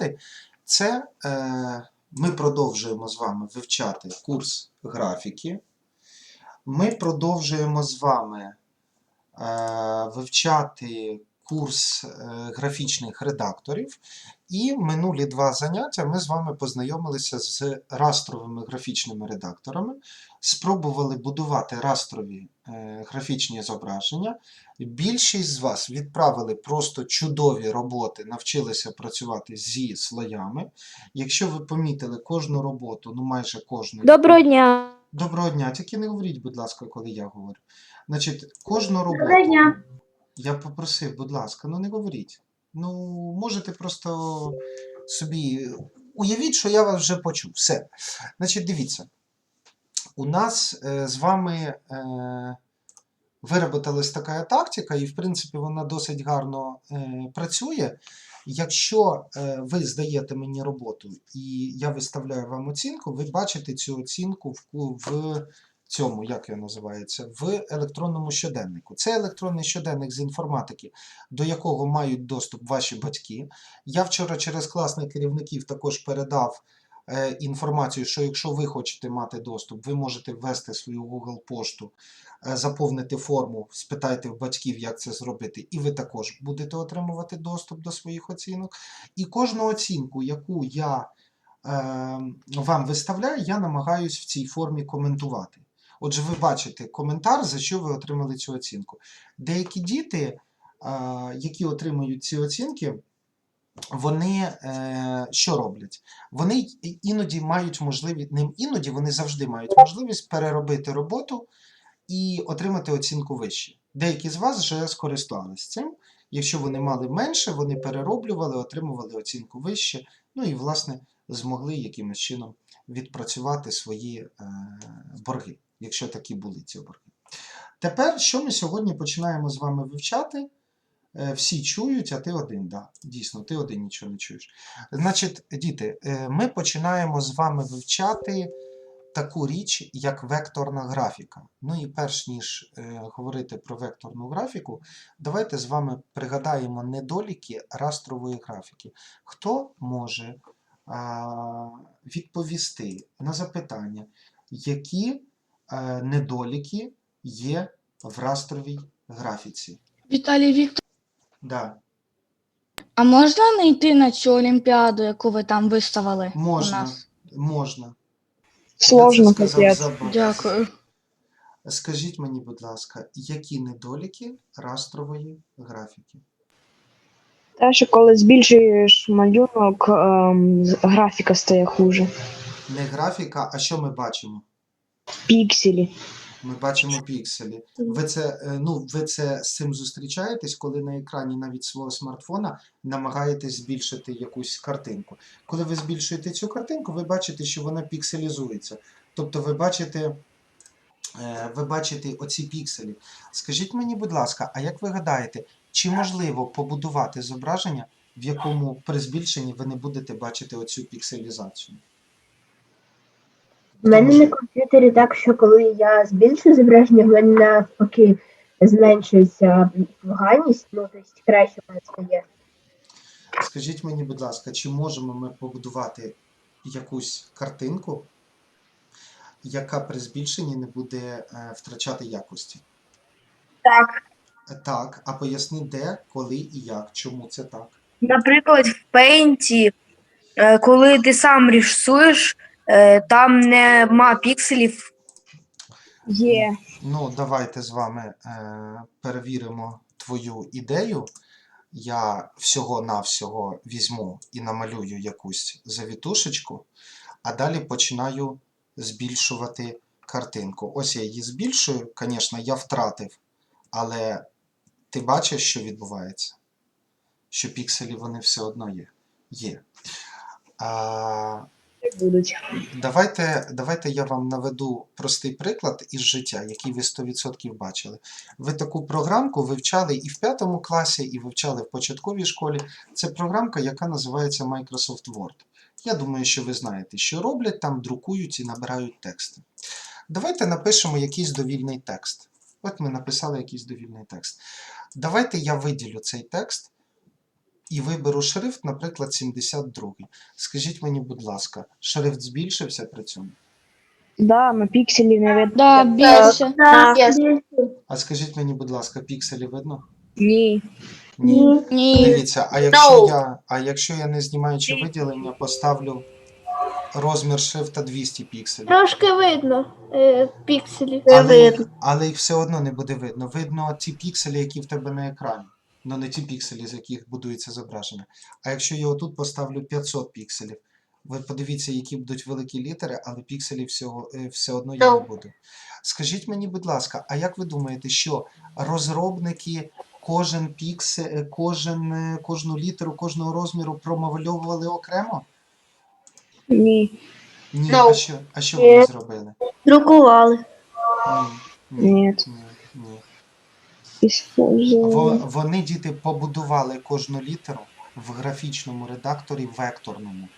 вивчати, це е, ми продовжуємо з вами вивчати курс графіки. Ми продовжуємо з вами е, вивчати курс е, графічних редакторів. І минулі два заняття ми з вами познайомилися з растровими графічними редакторами, спробували будувати растрові е, графічні зображення. Більшість з вас відправили просто чудові роботи, навчилися працювати зі слоями. Якщо ви помітили кожну роботу, ну майже кожну. Доброго дня. Доброго дня, тільки не говоріть, будь ласка, коли я говорю. Значить, кожну роботу. Доброго дня. Я попросив, будь ласка, ну не говоріть. Ну, можете просто собі уявіть, що я вас вже почув. Все. Значить, дивіться. У нас е, з вами е, вироботилась така тактика, і, в принципі, вона досить гарно е, працює. Якщо е, ви здаєте мені роботу і я виставляю вам оцінку, ви бачите цю оцінку в, в цьому, як його називається, в електронному щоденнику. Це електронний щоденник з інформатики, до якого мають доступ ваші батьки. Я вчора через класних керівників також передав е, інформацію, що якщо ви хочете мати доступ, ви можете ввести свою Google пошту, е, заповнити форму, спитайте в батьків, як це зробити, і ви також будете отримувати доступ до своїх оцінок. І кожну оцінку, яку я е, вам виставляю, я намагаюсь в цій формі коментувати. Отже, ви бачите коментар, за що ви отримали цю оцінку. Деякі діти, які отримують ці оцінки, вони е, що роблять? Вони іноді мають можливість, не іноді, вони завжди мають можливість переробити роботу і отримати оцінку вище. Деякі з вас вже скористались цим. Якщо вони мали менше, вони перероблювали, отримували оцінку вище, ну і, власне, змогли якимось чином відпрацювати свої е, борги, якщо такі були ці борги. Тепер, що ми сьогодні починаємо з вами вивчати? Е, Всі чують, а ти один, да, дійсно, ти один нічого не чуєш. Значить, діти, е, ми починаємо з вами вивчати таку річ, як векторна графіка. Ну і перш ніж е, говорити про векторну графіку, давайте з вами пригадаємо недоліки растрової графіки. Хто може відповісти на запитання, які недоліки є в растровій графіці? Віталій Віктор. Да, А можна не йти на цю олімпіаду, яку ви там виставили? У можна, нас? можна. Сложно, сказав Дякую. Скажіть мені, будь ласка, які недоліки растрової графіки? Те, що коли збільшуєш малюнок, ем, графіка стає хуже. Не графіка, а що ми бачимо? Пікселі. Ми бачимо пікселі. Ви це, е, ну, ви це з цим зустрічаєтесь, коли на екрані навіть свого смартфона намагаєтесь збільшити якусь картинку. Коли ви збільшуєте цю картинку, ви бачите, що вона пікселізується. Тобто ви бачите, е, ви бачите оці пікселі. Скажіть мені, будь ласка, а як ви гадаєте, чи можливо побудувати зображення, в якому при збільшенні ви не будете бачити оцю пікселізацію? У мене на комп'ютері так, що коли я збільшую зображення, в мене навпаки зменшується поганість, ну тобто краще мене стає. Скажіть мені, будь ласка, чи можемо ми побудувати якусь картинку, яка при збільшенні не буде е, втрачати якості? Так, Так, а поясни, де, коли і як, чому це так? наприклад, в пейнті, е, коли ти сам рисуєш, там нема пікселів. Є. Ну, давайте з вами е, перевіримо твою ідею. Я всього-навсього візьму і намалюю якусь завітушечку, а далі починаю збільшувати картинку. Ось я її збільшую, звісно, я втратив, але ти бачиш, що відбувається? Що пікселі вони все одно є. Є. А, Будуть. Давайте, давайте я вам наведу простий приклад із життя, який ви 100% бачили. Ви таку програмку вивчали і в п'ятому класі, і вивчали в початковій школі. Це програмка, яка називається Microsoft Word. Я думаю, що ви знаєте, що роблять там, друкують і набирають тексти. Давайте напишемо якийсь довільний текст. От ми написали якийсь довільний текст. Давайте я виділю цей текст і виберу шрифт, наприклад, 72. Скажіть мені, будь ласка, шрифт збільшився при цьому? Да, на пікселі не видно. Да, більше. Так, Є. А скажіть мені, будь ласка, пікселі видно? Ні. Ні. Ні. Дивіться, а якщо No. я, а якщо я не знімаючи виділення, поставлю розмір шрифта 200 пікселів. Трошки видно е, пікселі. Але, але їх все одно не буде видно. Видно ті пікселі, які в тебе на екрані. Ну не ті пікселі, з яких будується зображення. А якщо я отут поставлю 500 пікселів, ви подивіться, які будуть великі літери, але пікселів всього, е, все одно я не буду. Скажіть мені, будь ласка, а як ви думаєте, що розробники кожен піксель, е, кожен, е, кожну літеру, кожного розміру промальовували окремо? Ні. Ні, No. а що, а що вони зробили? Друкували. Ні, ні, Ні. ні, Вони діти побудували кожну літеру в графічному редакторі векторному.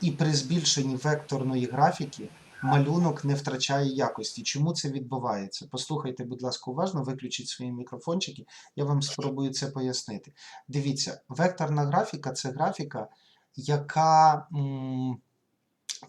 І при збільшенні векторної графіки малюнок не втрачає якості. Чому це відбувається? Послухайте, будь ласка, уважно, виключіть свої мікрофончики, я вам спробую це пояснити. Дивіться, векторна графіка це графіка, яка м,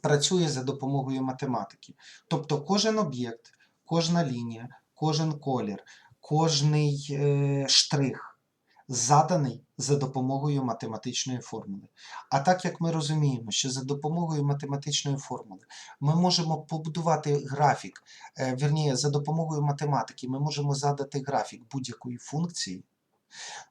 працює за допомогою математики. Тобто кожен об'єкт, кожна лінія, кожен колір, кожний е, штрих заданий за допомогою математичної формули. А так як ми розуміємо, що за допомогою математичної формули ми можемо побудувати графік, е, вірніше, за допомогою математики ми можемо задати графік будь-якої функції,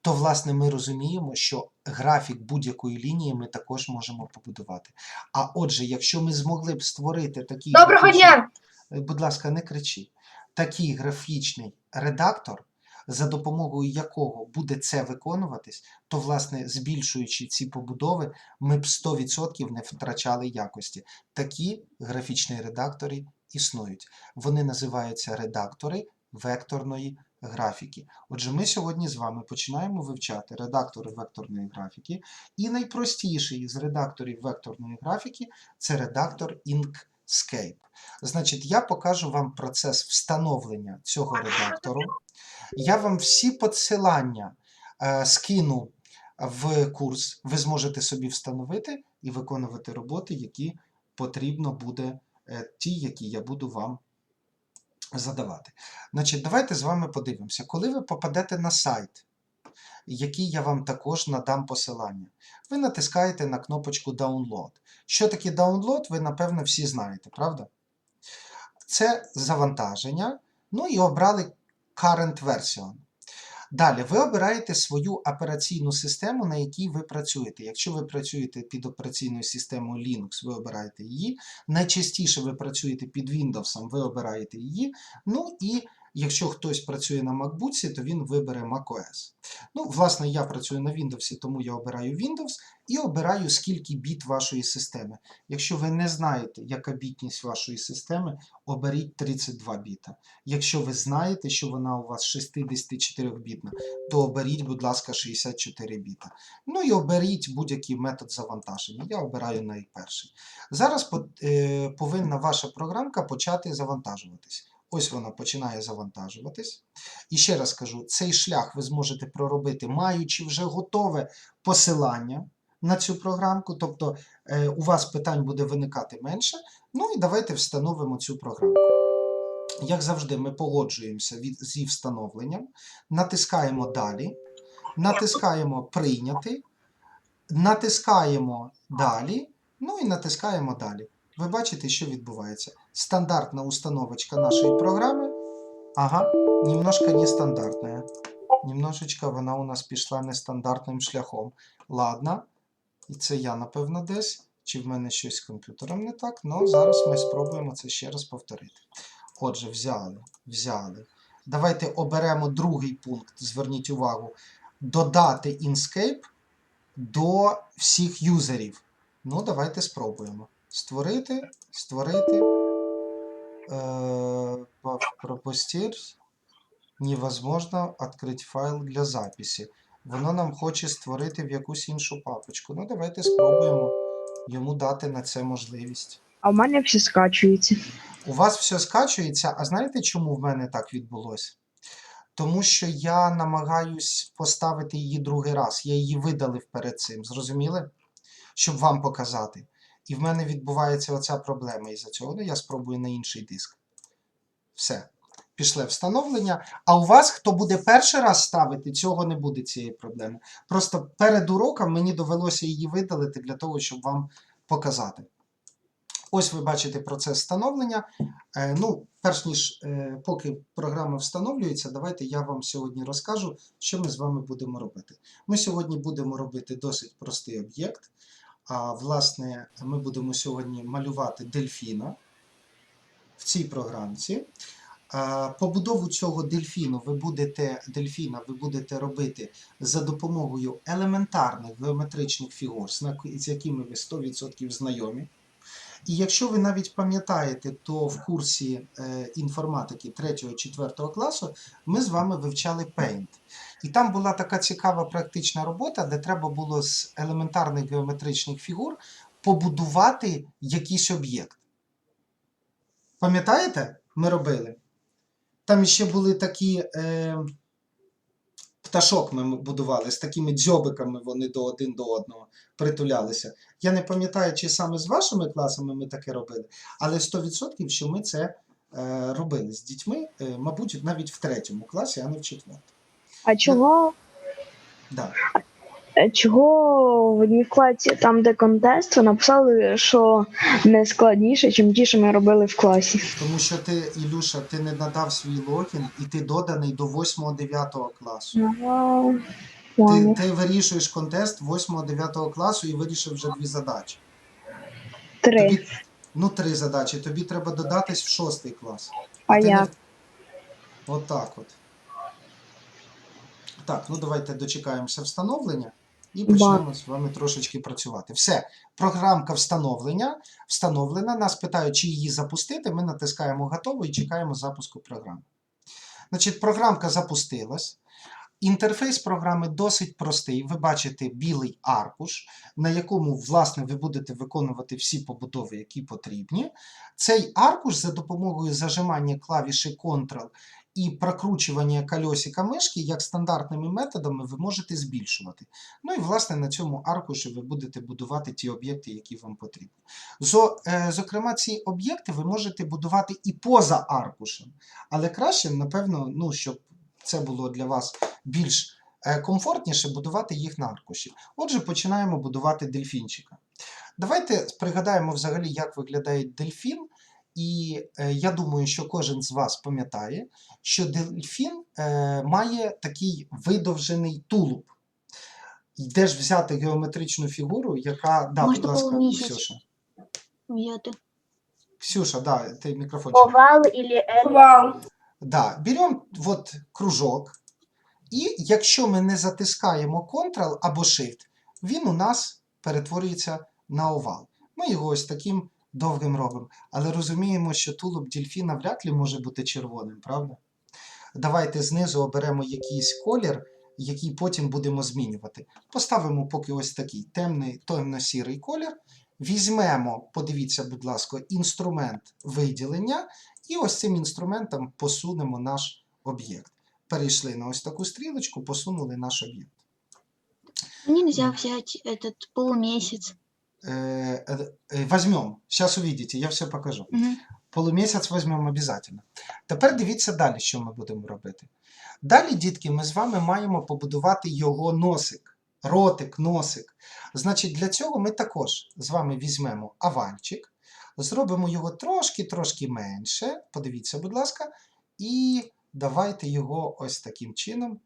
то, власне, ми розуміємо, що графік будь-якої лінії ми також можемо побудувати. А отже, якщо ми змогли б створити такий Доброго дня! Е, будь ласка, не кричіть. Такий графічний редактор, за допомогою якого буде це виконуватись, то, власне, збільшуючи ці побудови, ми б 100% не втрачали якості. Такі графічні редактори існують. Вони називаються редактори векторної графіки. Отже, ми сьогодні з вами починаємо вивчати редактори векторної графіки. І найпростіший з редакторів векторної графіки це редактор Inkscape. Значить, я покажу вам процес встановлення цього редактору. Я вам всі посилання е, скину в курс. Ви зможете собі встановити і виконувати роботи, які потрібно буде, е, ті, які я буду вам задавати. Значить, давайте з вами подивимося. Коли ви попадете на сайт, який я вам також надам посилання, ви натискаєте на кнопочку Download. Що таке download, ви напевно всі знаєте, правда? Це завантаження. Ну і обрали Current Version. Далі ви обираєте свою операційну систему, на якій ви працюєте. Якщо ви працюєте під операційною системою Linux, ви обираєте її. Найчастіше ви працюєте під Windows, ви обираєте її. Ну і якщо хтось працює на MacBook, то він вибере macOS. Ну, власне, я працюю на Windows, тому я обираю Windows і обираю скільки біт вашої системи. Якщо ви не знаєте, яка бітність вашої системи, оберіть 32 біта. Якщо ви знаєте, що вона у вас 64-бітна, то оберіть, будь ласка, 64 біта. Ну і оберіть будь-який метод завантаження. Я обираю найперший. Зараз е, повинна ваша програмка почати завантажуватись. Ось вона починає завантажуватись. І ще раз кажу, цей шлях ви зможете проробити, маючи вже готове посилання на цю програмку. Тобто е, у вас питань буде виникати менше. Ну і давайте встановимо цю програмку. Як завжди, ми погоджуємося від, зі встановленням, натискаємо далі, натискаємо прийняти, натискаємо далі, ну і натискаємо далі. Ви бачите, що відбувається. Стандартна установочка нашої програми. Ага, немножко нестандартная. Немножечко вона у нас пішла нестандартним шляхом. Ладно, і це я, напевно, десь. Чи в мене щось з комп'ютером не так? Ну, зараз ми спробуємо це ще раз повторити. Отже, взяли, взяли. Давайте оберемо другий пункт. Зверніть увагу. Додати Inkscape до всіх юзерів. Ну, давайте спробуємо. Створити, створити. Э, по- пропустить. Невозможно открыть файл для записи. Воно нам хоче створити в якусь іншу папочку. Ну, давайте спробуємо йому дати на це можливість. А в мене все скачується. У вас все скачується, а знаєте, чому в мене так відбулося? Тому що я намагаюсь поставити її другий раз. Я її видалив перед цим, зрозуміли? Щоб вам показати. І в мене відбувається оця проблема із-за цього. Ну, я спробую на інший диск. Все. Пішле встановлення. А у вас, хто буде перший раз ставити, цього не буде цієї проблеми. Просто перед уроком мені довелося її видалити для того, щоб вам показати. Ось ви бачите процес встановлення. Е, ну, перш ніж е, поки програма встановлюється, давайте я вам сьогодні розкажу, що ми з вами будемо робити. Ми сьогодні будемо робити досить простий об'єкт. А власне, ми будемо сьогодні малювати дельфіна в цій програмці. Побудову цього дельфіну ви будете, дельфіна ви будете робити за допомогою елементарних геометричних фігур, з якими ви 100% знайомі. І якщо ви навіть пам'ятаєте, то в курсі е, інформатики 3-4 класу ми з вами вивчали Paint. І там була така цікава практична робота, де треба було з елементарних геометричних фігур побудувати якийсь об'єкт. Пам'ятаєте? Ми робили? Там ще були такі е, пташок ми будували, з такими дзьобиками вони до один до одного притулялися. Я не пам'ятаю, чи саме з вашими класами ми таке робили, але 100% що ми це е, робили з дітьми, е, мабуть, навіть в третьому класі, а не в четвертому. А чого, Да. Е, чого в одній класі, там, де контест, ви написали, що не складніше, ніж ті, що ми робили в класі? Тому що ти, Ілюша, ти не надав свій логін і ти доданий до 8-9 класу. Ага, Ти, ти вирішуєш контест 8-9 класу і вирішив вже дві задачі. Три. Тобі, ну, три задачі. Тобі треба додатись в шостий клас. А Ти не- як? От так от. Так, ну давайте дочекаємося встановлення і почнемо з вами трошечки працювати. Все, програмка встановлення встановлена. Нас питають, чи її запустити. Ми натискаємо готово і чекаємо запуску програми. Значить, програмка запустилась. Інтерфейс програми досить простий. Ви бачите білий аркуш, на якому, власне, ви будете виконувати всі побудови, які потрібні. Цей аркуш за допомогою зажимання клавіші Ctrl і прокручування кольосика мишки, як стандартними методами, ви можете збільшувати. Ну і, власне, на цьому аркуші ви будете будувати ті об'єкти, які вам потрібні. Е, зокрема, ці об'єкти ви можете будувати і поза аркушем. Але краще, напевно, ну, щоб це було для вас більш е, комфортніше, будувати їх на аркуші. Отже, починаємо будувати дельфінчика. Давайте пригадаємо взагалі, як виглядає дельфін. І е, я думаю, що кожен з вас пам'ятає, що дельфін е, має такий видовжений тулуб. І Де ж взяти геометричну фігуру, яка. Да, будь ласка. Ксюша. Ксюша, да, ти мікрофончик. Овал или L. Вау. Да, беремо от кружок, і якщо ми не затискаємо Ctrl або Shift, він у нас перетворюється на овал. Ми його ось таким довгим робимо. Але розуміємо, що тулуб дельфіна вряд ли може бути червоним, правда? Давайте знизу оберемо якийсь колір, який потім будемо змінювати. Поставимо поки ось такий темний, темно-сірий колір. Візьмемо, подивіться, будь ласка, інструмент виділення, і ось цим інструментом посунемо наш об'єкт. Перейшли на ось таку стрілочку, посунули наш об'єкт. Мне нельзя взять этот полумесяц. Э, э, э, возьмем, сейчас увидите, я все покажу. Мгм. Полумісяць візьмемо обов'язково. Тепер дивіться далі, що ми будемо робити. Далі, дітки, ми з вами маємо побудувати його носик, ротик, носик. Значить, для цього ми також з вами візьмемо овальчик, зробимо його трошки-трошки менше. Подивіться, будь ласка, і давайте його ось таким чином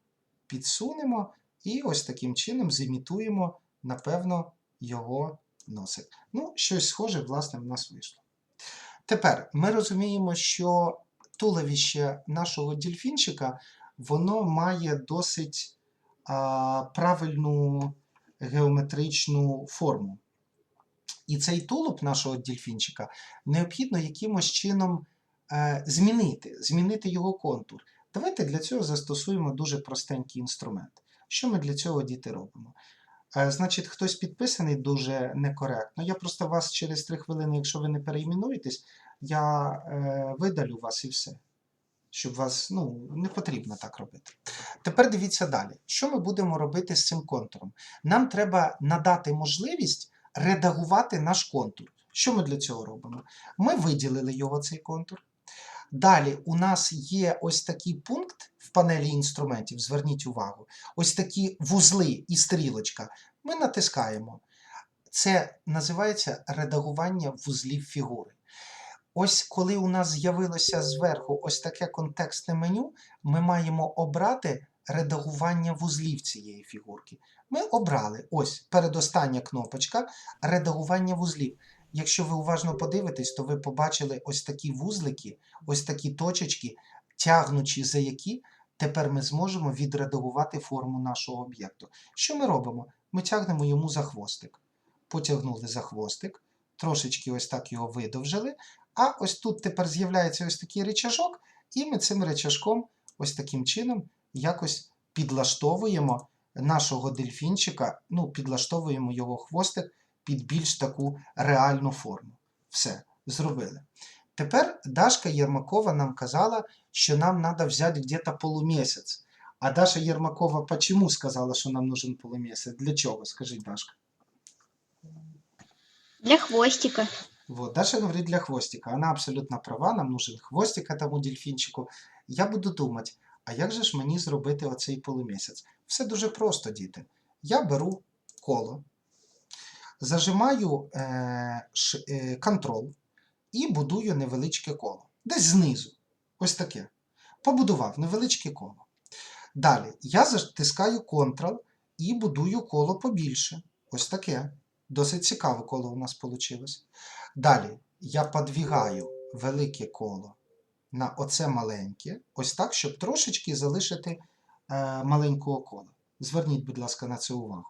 підсунемо і ось таким чином зімітуємо, напевно, його носик. Ну, щось схоже, власне, в нас вийшло. Тепер ми розуміємо, що туловище нашого дельфінчика воно має досить а, правильну геометричну форму. І цей тулуб нашого дельфінчика необхідно якимось чином е, змінити, змінити його контур. Давайте для цього застосуємо дуже простенький інструмент. Що ми для цього діти робимо? Е, Значить, хтось підписаний дуже некоректно. Я просто вас через 3 хвилини, якщо ви не перейменуєтесь, я е, видалю вас і все. щоб вас ну, не потрібно так робити. Тепер дивіться далі. Що ми будемо робити з цим контуром? Нам треба надати можливість редагувати наш контур. Що ми для цього робимо? Ми виділили його цей контур. Далі у нас є ось такий пункт в панелі інструментів. Зверніть увагу, ось такі вузли і стрілочка. Ми натискаємо. Це називається редагування вузлів фігури. Ось коли у нас з'явилося зверху ось таке контекстне меню, ми маємо обрати редагування вузлів цієї фігурки. Ми обрали ось передостання кнопочка редагування вузлів. Якщо ви уважно подивитесь, то ви побачили ось такі вузлики, ось такі точечки, тягнучи за які тепер ми зможемо відредагувати форму нашого об'єкту. Що ми робимо? Ми тягнемо йому за хвостик. Потягнули за хвостик, трошечки ось так його видовжили. А ось тут тепер з'являється ось такий речажок, і ми цим речажком ось таким чином якось підлаштовуємо нашого дельфінчика, ну, підлаштовуємо його хвостик під більш таку реальну форму. Все, зробили. Тепер Дашка Єрмакова нам казала, що нам треба взяти где-то полумісяць. А Даша Єрмакова почему сказала, що нам нужен полумісяць? Для чого? Скажіть, Дашка. Для хвостика. Вот, Даша говорит для хвостика. Она абсолютно права, нам нужен хвостик этому дельфінчику. Я буду думати, а як же ж мені зробити оцей полумісяць? Все дуже просто, діти. Я беру коло, зажимаю е, ш, е, Ctrl і будую невеличке коло. Десь знизу. Ось таке. Побудував невеличке коло. Далі я затискаю Ctrl і будую коло побільше. Ось таке. Досить цікаве коло у нас вийшло. Далі я подвігаю велике коло на оце маленьке, ось так, щоб трошечки залишити е, маленького кола. Зверніть, будь ласка, на це увагу.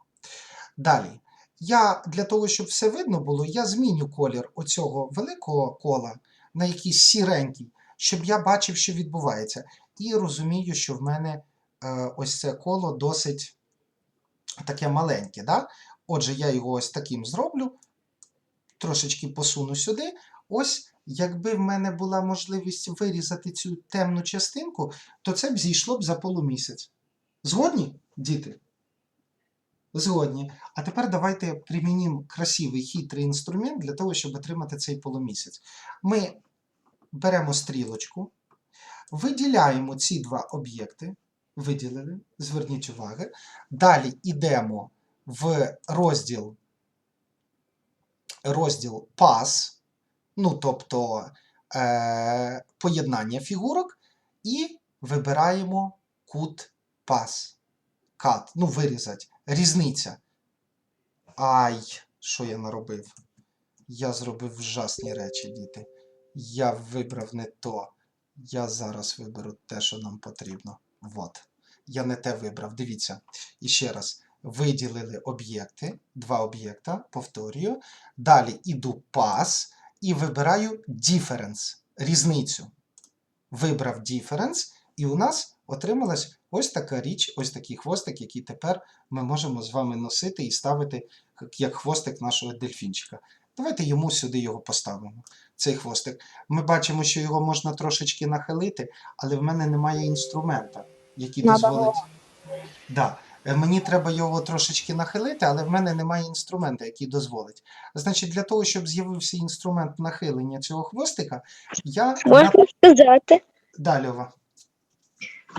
Далі, я для того, щоб все видно було, я зміню колір оцього великого кола на якийсь сіренький, щоб я бачив, що відбувається. І розумію, що в мене е, ось це коло досить таке маленьке. Да? Отже, я його ось таким зроблю, трошечки посуну сюди. Ось, якби в мене була можливість вирізати цю темну частинку, то це б зійшло б за полумісяць. Згодні, діти? Згодні. А тепер давайте примінимо красивий хитрий інструмент для того, щоб отримати цей полумісяць. Ми беремо стрілочку, виділяємо ці два об'єкти, виділили, зверніть увагу. Далі йдемо в розділ, розділ пас, ну тобто е, поєднання фігурок, і вибираємо кут пас. Кат, ну, вирізати. Різниця. Ай, що я наробив? Я зробив вжасні речі, діти. Я вибрав не то. Я зараз виберу те, що нам потрібно. Вот. Я не те вибрав. Дивіться. І ще раз виділили об'єкти, два об'єкта, повторюю. Далі іду пас і вибираю difference, різницю. Вибрав difference, і у нас отрималась ось така річ, ось такий хвостик, який тепер ми можемо з вами носити і ставити як хвостик нашого дельфінчика. Давайте йому сюди його поставимо, цей хвостик. Ми бачимо, що його можна трошечки нахилити, але в мене немає інструмента, який дозволить. Да. Е, Мені треба його трошечки нахилити, але в мене немає інструмента, який дозволить. Значить, для того, щоб з'явився інструмент нахилення цього хвостика, я на... Можна сказати. Да,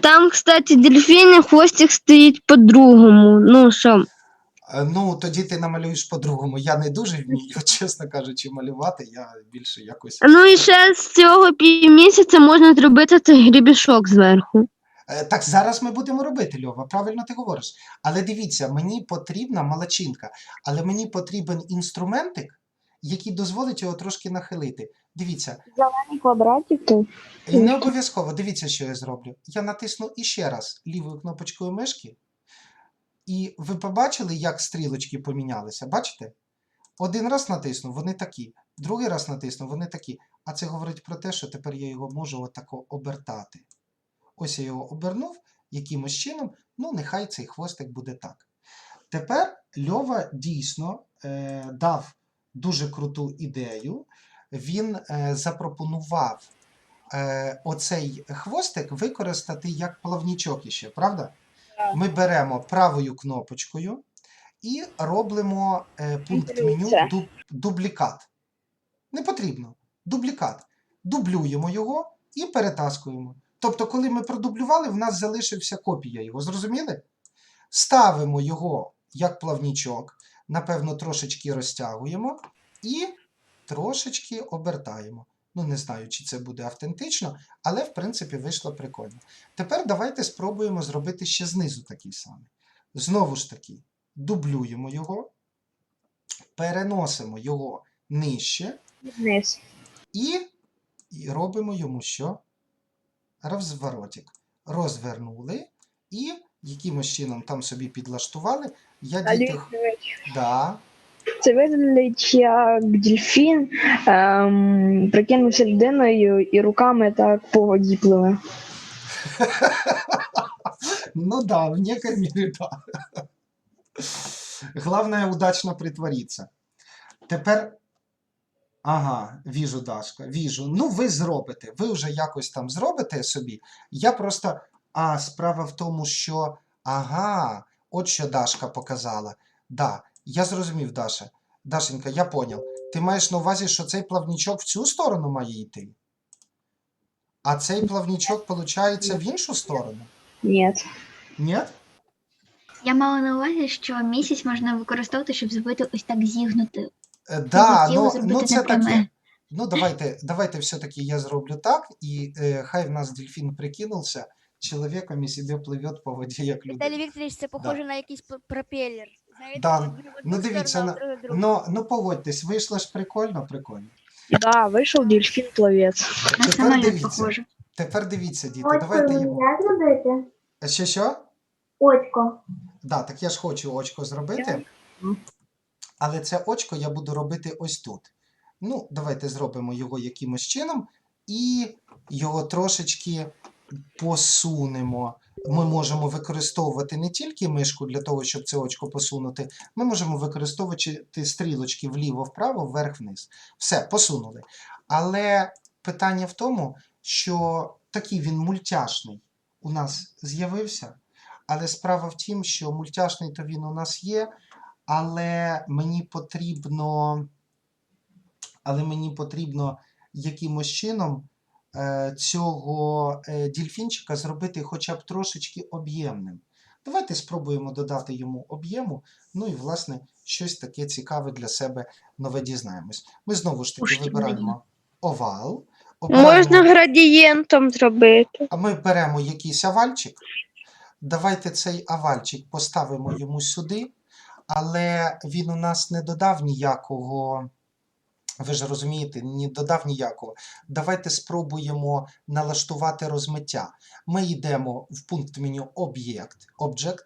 Там, кстати, дельфін хвостик стоїть по-другому. Ну що, Е, Ну, тоді ти намалюєш по-другому. Я не дуже вмію, чесно кажучи, малювати. Я більше якось. ну і ще з цього півмісяця можна зробити цей грібішок зверху. Е, Так зараз ми будемо робити, Льова, правильно ти говориш. Але дивіться, мені потрібна малачинка, але мені потрібен інструментик, який дозволить його трошки нахилити. Дивіться, Квадратик тут. І не обов'язково, дивіться, що я зроблю. Я натисну іще раз лівою кнопочкою мишки, і ви побачили, як стрілочки помінялися. Бачите? Один раз натисну, вони такі, другий раз натисну, вони такі. А це говорить про те, що тепер я його можу отако обертати. Ось я його обернув якимось чином, ну, нехай цей хвостик буде так. Тепер Льова дійсно е, дав дуже круту ідею. Він е, запропонував е, оцей хвостик використати як плавнічок іще, правда? Ми беремо правою кнопочкою і робимо е, пункт меню дуб, дублікат. Не потрібно. Дублікат. Дублюємо його і перетаскуємо. Тобто, коли ми продублювали, в нас залишився копія його. Зрозуміли? Ставимо його як плавнічок, напевно, трошечки розтягуємо і трошечки обертаємо. Ну, не знаю, чи це буде автентично, але в принципі вийшло прикольно. Тепер давайте спробуємо зробити ще знизу такий самий. Знову ж таки, дублюємо його, переносимо його нижче Вниз. і, і робимо йому що? Розворотик. Розвернули і якимось чином там собі підлаштували. Я діти... Да. Це виглядить як дельфін, ем, прикинувся людиною і руками так по воді пливе. Ну да, в некой мере да. Главное удачно притвориться. Тепер. Ага, віжу, Дашка, віжу. Ну, ви зробите. Ви вже якось там зробите собі. Я просто. А, справа в тому, що. Ага, от що Дашка показала. Да, я зрозумів, Даша. Дашенька, я поняв. Ти маєш на увазі, що цей плавнічок в цю сторону має йти? А цей плавнічок, виходить, в іншу сторону? Ні. Ні? Я мала на увазі, що місяць можна використовувати, щоб зробити ось так зігнути. Е, Да, ну, ну це таке. Ну, давайте, давайте все-таки я зроблю так, і е, хай в нас дельфін прикинувся чоловіком і собі пливе по воді, як Віталій. Вікторович, це похоже на якийсь пропелер. Знаєте, Да, ну, дивіться, на- другу. Ну, ну погодьтесь, вийшло ж прикольно, прикольно. Да, вийшов дельфін плавець. Тепер дивіться. похоже. Тепер дивіться, діти, давайте його. можна зробити? Що що? Очко. Да, так я ж хочу очко зробити. Але це очко я буду робити ось тут. Ну, давайте зробимо його якимось чином і його трошечки посунемо. Ми можемо використовувати не тільки мишку для того, щоб це очко посунути, ми можемо використовувати стрілочки вліво-вправо, вверх-вниз. Все, посунули. Але питання в тому, що такий він мультяшний у нас з'явився. Але справа в тім, що мультяшний то він у нас є, але мені потрібно, але мені потрібно якимось чином е, цього е, дільфінчика зробити хоча б трошечки об'ємним. Давайте спробуємо додати йому об'єму, ну і, власне, щось таке цікаве для себе нове дізнаємось. Ми знову ж таки вибираємо овал. Можна градієнтом зробити. а ми беремо якийсь овальчик. Давайте цей овальчик поставимо йому сюди, але він у нас не додав ніякого. Ви ж розумієте, не додав ніякого. Давайте спробуємо налаштувати розмиття. Ми йдемо в пункт меню Object, Object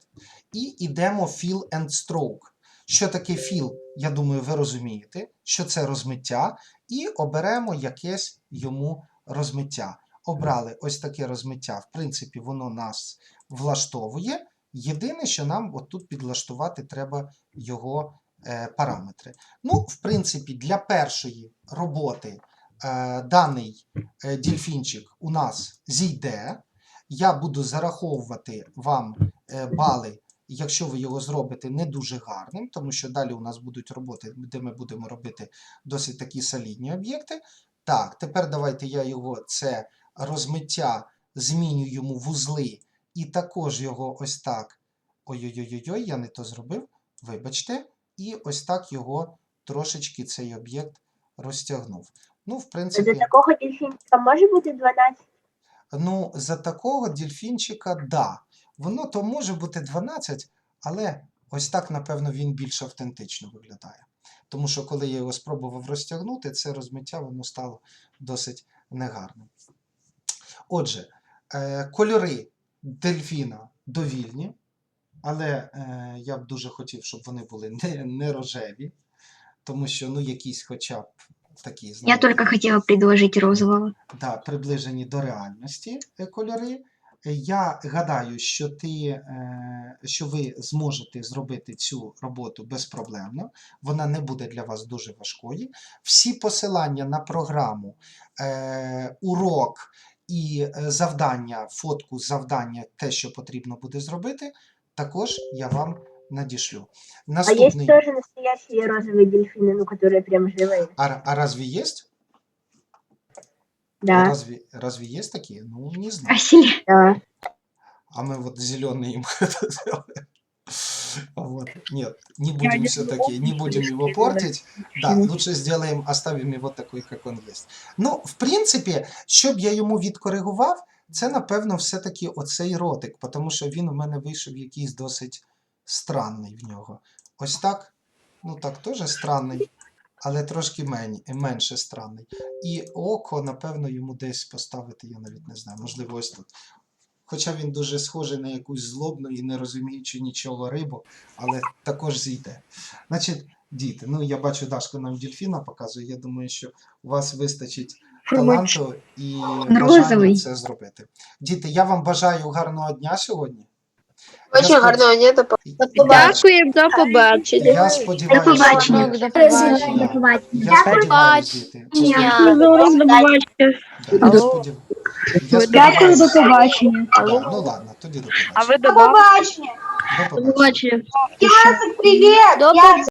і йдемо Fill and Stroke. Що таке fill, я думаю, ви розумієте, що це розмиття, і оберемо якесь йому розмиття обрали ось таке розмиття. В принципі, воно нас влаштовує. Єдине, що нам отут підлаштувати треба його е, параметри. Ну, в принципі, для першої роботи е, даний е, дільфінчик у нас зійде. Я буду зараховувати вам е, бали, якщо ви його зробите не дуже гарним, тому що далі у нас будуть роботи, де ми будемо робити досить такі солідні об'єкти. Так, тепер давайте я його це розмиття зміню йому вузли і також його ось так. Ой-ой-ой, я не то зробив. Вибачте. І ось так його трошечки цей об'єкт розтягнув. Ну, в За принципі, такого дельфінчика може бути 12? ну, за такого дельфінчика, да. Воно то може бути 12, але ось так, напевно, він більш автентично виглядає. Тому що, коли я його спробував розтягнути, це розмиття воно стало досить негарним. Отже, е, кольори дельфіна довільні, але е, я б дуже хотів, щоб вони були не, не рожеві, тому що ну, якісь хоча б такі, Я знаєте, только хотела предложить розового. да, приближені до реальності е, кольори. Я гадаю, що, ти, е, що ви зможете зробити цю роботу безпроблемно. Вона не буде для вас дуже важкою. Всі посилання на програму, е, урок і е, завдання, фотку завдання, те, що потрібно буде зробити, також я вам надішлю. А Наступний. есть тоже настоящие розовые дельфины, ну, которые прям живые. А, а разве есть? Да, Разве, разве есть такие? Ну, не знаю. Василь, да. А мы вот зеленый им сделаем. Вот. Нет, не будем все-таки, не будем его портить. Да, лучше сделаем, оставим его такой, как он есть. Ну, в принципі, щоб я йому відкоригував, це, напевно, все-таки оцей ротик, тому що він у мене вийшов якийсь досить странний в нього. Ось так. Ну так, теж странний, але трошки мен, менше странний. І око, напевно, йому десь поставити, я навіть не знаю, можливо, ось тут. Хоча він дуже схожий на якусь злобну і не розуміючи нічого рибу, але також зійде. Значить, діти, ну я бачу, Дашка нам дільфіна показує. Я думаю, що у вас вистачить таланту і бажання це зробити. Діти, я вам бажаю гарного дня сьогодні. Очень Я спод- гарного дня, до Дякую, до побачення. Я сподіваюся, побачення. До побачення. до побачення. Я сподіваюся. Побачення. Дякую, до побачення. Ну ладно, тоді до побачення. А ви До побачення. До побачення. Привіт! До побачення.